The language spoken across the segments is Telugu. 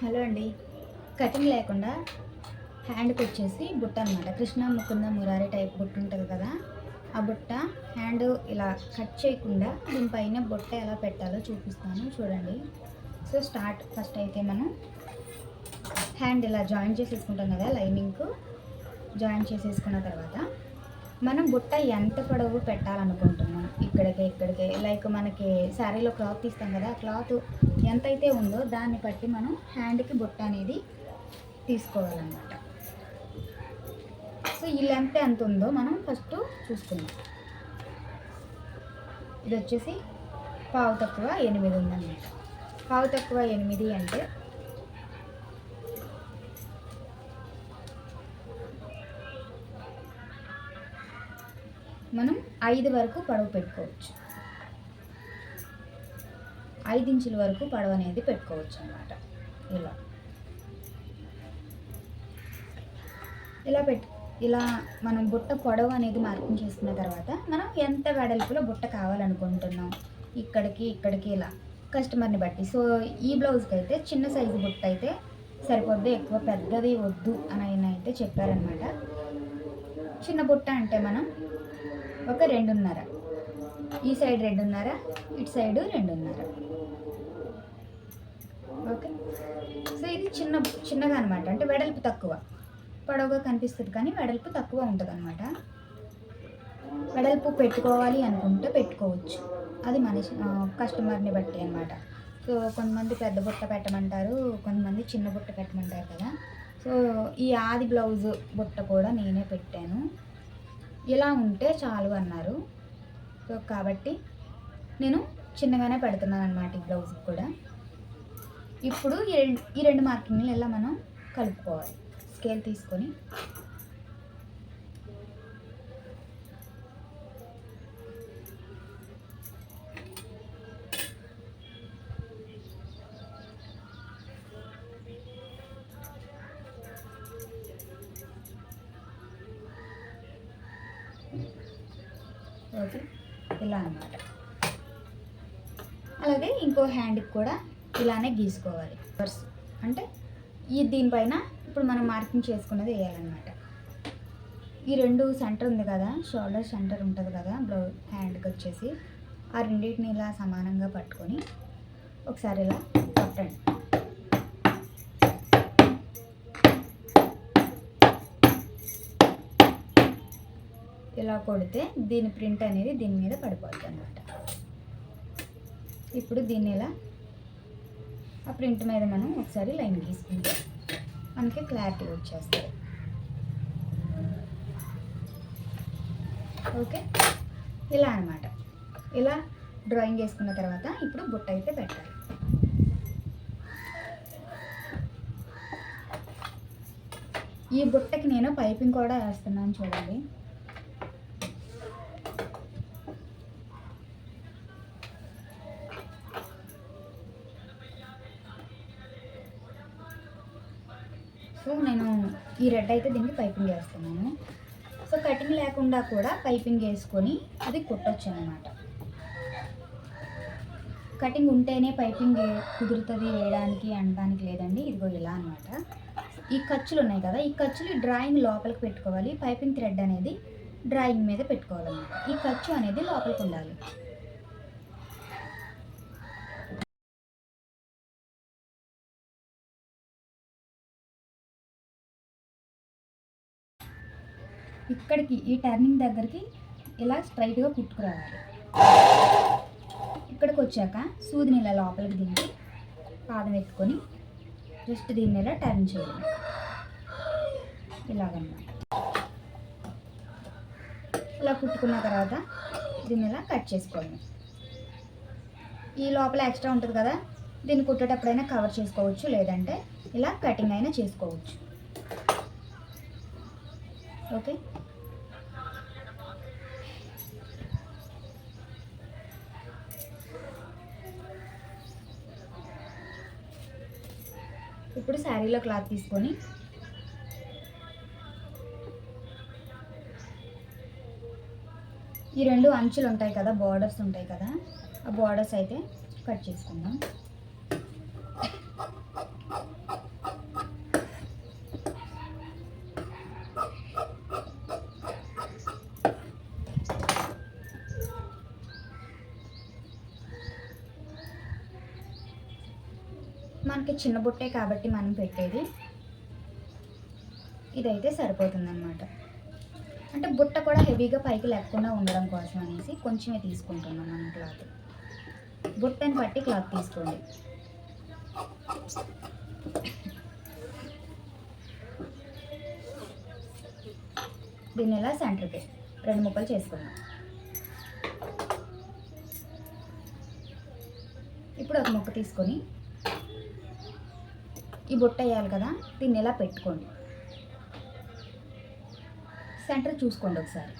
హలో అండి. కటింగ్ లేకుండా హ్యాండ్కి వచ్చేసి బుట్ట అనమాట కృష్ణ ముకుంద మురారి టైప్ బుట్ట ఉంటుంది కదా ఆ బుట్ట హ్యాండ్ ఇలా కట్ చేయకుండా దీనిపైన బుట్ట ఎలా పెట్టాలో చూపిస్తాను చూడండి. సో స్టార్ట్ ఫస్ట్ అయితే మనం హ్యాండ్ ఇలా జాయిన్ చేసేసుకుంటాం కదా లైనింగ్కు జాయిన్ చేసేసుకున్న తర్వాత మనం బుట్ట ఎంత పొడవు పెట్టాలనుకుంటున్నాం? ఇక్కడికి ఇక్కడికి. లైక్ మనకి శారీలో క్లాత్ తీస్తాం కదా ఆ క్లాత్ ఎంతైతే ఉందో దాన్ని బట్టి మనం హ్యాండ్కి బుట్ట అనేది తీసుకోవాలన్నమాట. సో ఈ లెంత్ ఎంత ఉందో మనం ఫస్ట్ చూసుకుందాం. ఇది వచ్చేసి పావు తక్కువ ఎనిమిది ఉందన్నమాట. పావు తక్కువ ఎనిమిది అంటే మనం ఐదు వరకు పొడవు పెట్టుకోవచ్చు. ఐదు ఇంచుల వరకు పడవ అనేది పెట్టుకోవచ్చు అనమాట ఇలా. ఇలా పెట్టు ఇలా మనం బుట్ట పొడవు అనేది మార్కింగ్ చేసుకున్న తర్వాత మనం ఎంత వెడల్పులో బుట్ట కావాలనుకుంటున్నాం? ఇక్కడికి ఇక్కడికి ఇలా. కస్టమర్ని బట్టి. సో ఈ బ్లౌజ్కి అయితే చిన్న సైజు బుట్ట అయితే సరిపోద్ది? ఎక్కువ పెద్దది వద్దు అని ఆయన అయితే చెప్పారనమాట చిన్న బుట్ట అంటే మనం ఒక రెండున్నర. ఈ సైడ్ రెండున్నర ఇటు సైడ్ రెండున్నర. ఓకే? సో ఇది చిన్న చిన్నగా అనమాట అంటే వెడల్పు తక్కువ. పొడవుగా కనిపిస్తుంది కానీ వెడల్పు తక్కువ ఉంటుంది అనమాట వెడల్పు పెట్టుకోవాలి అనుకుంటే పెట్టుకోవచ్చు. అది మనిషి కస్టమర్ని బట్టి అనమాట సో కొంతమంది పెద్ద బుట్ట పెట్టమంటారు కొంతమంది చిన్న బుట్ట పెట్టమంటారు కదా. సో ఈ ఆది బ్లౌజ్ బుట్ట కూడా నేనే పెట్టాను. ఇలా ఉంటే చాలు అన్నారు. సో కాబట్టి నేను చిన్నగానే పెడుతున్నాను అనమాట ఈ బ్లౌజ్ కూడా. ఇప్పుడు ఈ రెండు ఈ రెండు మార్కింగ్లు ఇలా మనం కలుపుకోవాలి? స్కేల్ తీసుకొని. రోజు ఇలా అనమాట అలాగే ఇంకో హ్యాండ్కి కూడా ఇలానే గీసుకోవాలి. పర్స్ అంటే ఈ దీనిపైన ఇప్పుడు మనం మార్కింగ్ చేసుకున్నది వేయాలన్నమాట. ఈ రెండు సెంటర్ ఉంది కదా షోల్డర్ సెంటర్ ఉంటుంది కదా బ్లౌజ్ హ్యాండ్కి వచ్చేసి ఆ రెండింటిని ఇలా సమానంగా పట్టుకొని ఒకసారి ఇలా కొట్టండి ఇలా కొడితే దీని ప్రింట్ అనేది దీని మీద పడిపోతుంది అనమాట ఇప్పుడు దీన్ని ఇలా ఆ ప్రింట్ మీద మనం ఒకసారి లైన్ గీసుకుంటే మనకి క్లారిటీ వచ్చేస్తుంది. ఓకే? ఇలా అన్నమాట. ఇలా డ్రాయింగ్ చేసుకున్న తర్వాత ఇప్పుడు బుట్ట అయితే పెట్టాలి. ఈ బుట్టకి నేను పైపింగ్ కూడా వేస్తున్నాను చూడండి. సో నేను ఈ రెడ్ అయితే దీనికి పైపింగ్ వేస్తున్నాను. సో కటింగ్ లేకుండా కూడా పైపింగ్ వేసుకొని అది కుట్టొచ్చు అనమాట కటింగ్ ఉంటేనే పైపింగ్ కుదురుతుంది వేయడానికి అనడానికి లేదండి. ఇదిగో ఇలా అనమాట. ఈ ఖర్చులు ఉన్నాయి కదా ఈ ఖర్చులు డ్రాయింగ్ లోపలికి పెట్టుకోవాలి. పైపింగ్ థ్రెడ్ అనేది డ్రాయింగ్ మీద పెట్టుకోవాలన్నమాట. ఈ ఖర్చు అనేది లోపలికి ఉండాలి. ఇక్కడికి ఈ టర్నింగ్ దగ్గరికి ఇలా స్ట్రైట్గా కుట్టుకురావాలి. ఇక్కడికి వచ్చాక సూదిని ఇలా లోపలికి దించి పాదం ఎత్తుకొని జస్ట్ దీన్ని ఇలా టర్న్ చేయాలి. ఇలాగన్నమాట ఇలా కుట్టుకున్న తర్వాత దీన్ని ఇలా కట్ చేసుకోవాలి. ఈ లోపల ఎక్స్ట్రా ఉంటుంది కదా దీన్ని కుట్టేటప్పుడైనా కవర్ చేసుకోవచ్చు లేదంటే ఇలా కటింగ్ అయినా చేసుకోవచ్చు. ఓకే. ఇప్పుడు శారీలో క్లాత్ తీసుకొని ఈ రెండు అంచులు ఉంటాయి కదా బార్డర్స్ ఉంటాయి కదా ఆ బార్డర్స్ అయితే కట్ చేసుకుందాం. మనకి చిన్న బుట్టే కాబట్టి మనం పెట్టేది. ఇదైతే సరిపోతుంది అనమాట అంటే బుట్ట కూడా హెవీగా పైకి లేకుండా ఉండడం కోసం అనేసి కొంచెమే తీసుకుంటున్నాం మనం క్లాత్. బుట్టని బట్టి క్లాత్ తీసుకోండి. దీన్ని ఇలా సెంటర్కి రెండు ముక్కలు చేసుకున్నాం ఇప్పుడు ఒక ముక్క తీసుకొని ఈ బుట్ట వేయాలి కదా దీన్ని ఎలా పెట్టుకోండి? సెంటర్ చూసుకోండి ఒకసారి.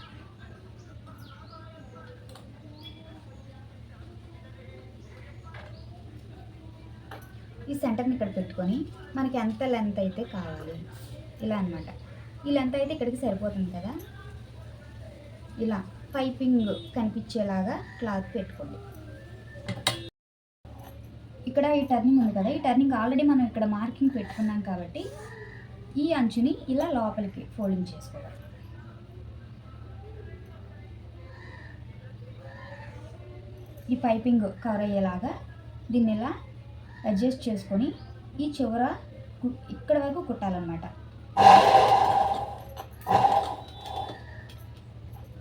ఈ సెంటర్ని ఇక్కడ పెట్టుకొని మనకి ఎంత లెంత్ అయితే కావాలి. ఇలా అన్నమాట. ఈ లెంత్ అయితే ఇక్కడికి సరిపోతుంది కదా? ఇలా పైపింగ్ కనిపించేలాగా క్లాత్ పెట్టుకోండి. ఇక్కడ ఈ టర్నింగ్ ఉంది కదా ఈ టర్నింగ్ ఆల్రెడీ మనం ఇక్కడ మార్కింగ్ పెట్టుకున్నాం కాబట్టి ఈ అంచుని ఇలా లోపలికి ఫోల్డింగ్ చేసుకోవాలి. ఈ పైపింగ్ కవర్ అయ్యేలాగా దీన్ని ఇలా అడ్జస్ట్ చేసుకొని ఈ చివర కు- ఇక్కడ వరకు కుట్టాలన్నమాట.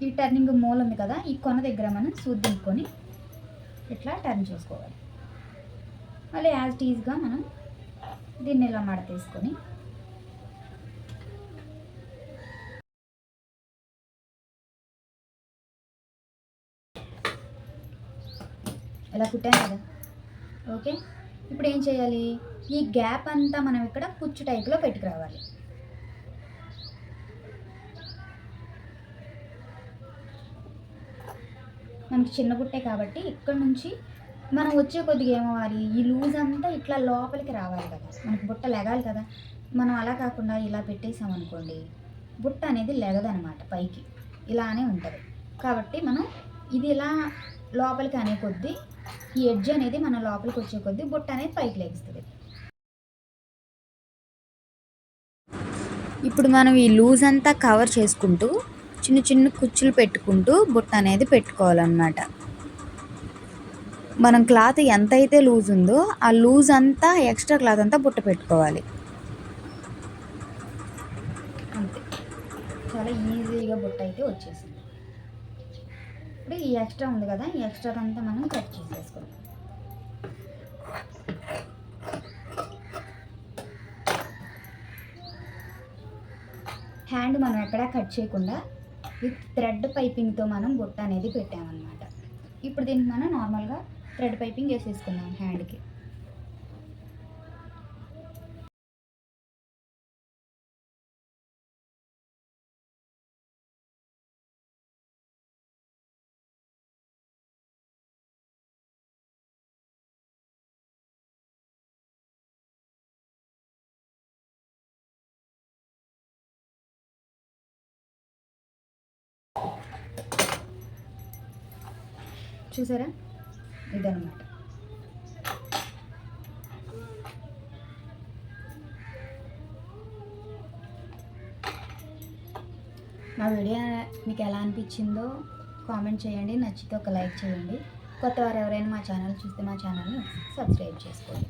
ఈ టర్నింగ్ మూల ఉంది కదా ఈ కొన దగ్గర మనం సూది దింపుకొని ఇట్లా టర్న్ చేసుకోవాలి. మళ్ళీ యాజ్ టీజ్గా మనం దీన్ని ఇలా మడతీసుకొని ఇలా కుట్టాను కదా? ఓకే? ఇప్పుడు ఏం చేయాలి? ఈ గ్యాప్ అంతా మనం ఇక్కడ కుచ్చు టైప్లో పెట్టుకురావాలి. మనకి చిన్న గుట్టే కాబట్టి ఇక్కడ నుంచి మనం వచ్చే కొద్దిగా ఏమవ్వాలి ఈ లూజ్ అంతా ఇట్లా లోపలికి రావాలి కదా. మనకి బుట్ట లెగాలి కదా. మనం అలా కాకుండా ఇలా పెట్టేసాం అనుకోండి బుట్ట అనేది లెగదనమాట పైకి. ఇలానే ఉంటుంది. కాబట్టి మనం ఇది ఇలా లోపలికి అనే కొద్దీ ఈ ఎడ్జ్ అనేది మన లోపలికి వచ్చే కొద్దీ బుట్ట అనేది పైకి లెగుస్తుంది. ఇప్పుడు మనం ఈ లూజ్ అంతా కవర్ చేసుకుంటూ చిన్న చిన్న కుచ్చులు పెట్టుకుంటూ బుట్ట అనేది పెట్టుకోవాలన్నమాట. మనం క్లాత్ ఎంత అయితే లూజ్ ఉందో ఆ లూజ్ అంతా ఎక్స్ట్రా క్లాత్ అంతా బుట్ట పెట్టుకోవాలి. అంతే. చాలా ఈజీగా బుట్ట అయితే వచ్చేసింది. ఇప్పుడు ఈ ఎక్స్ట్రా ఉంది కదా ఈ ఎక్స్ట్రా అంతా మనం కట్ చేసేసుకోవాలి హ్యాండ్ మనం ఎక్కడా కట్ చేయకుండా విత్ థ్రెడ్ పైపింగ్తో మనం బుట్ట అనేది పెట్టామన్నమాట. ఇప్పుడు దీనికి మనం నార్మల్గా థ్రెడ్ పైపింగ్ వేసేసుకుందాం హ్యాండ్కి. చూసారా? ఇదనమాట నా వీడియో మీకు ఎలా అనిపించిందో కామెంట్ చేయండి నచ్చితే ఒక లైక్ చేయండి. కొత్త వారు ఎవరైనా మా ఛానల్ చూస్తే మా ఛానల్ని సబ్స్క్రైబ్ చేసుకోండి.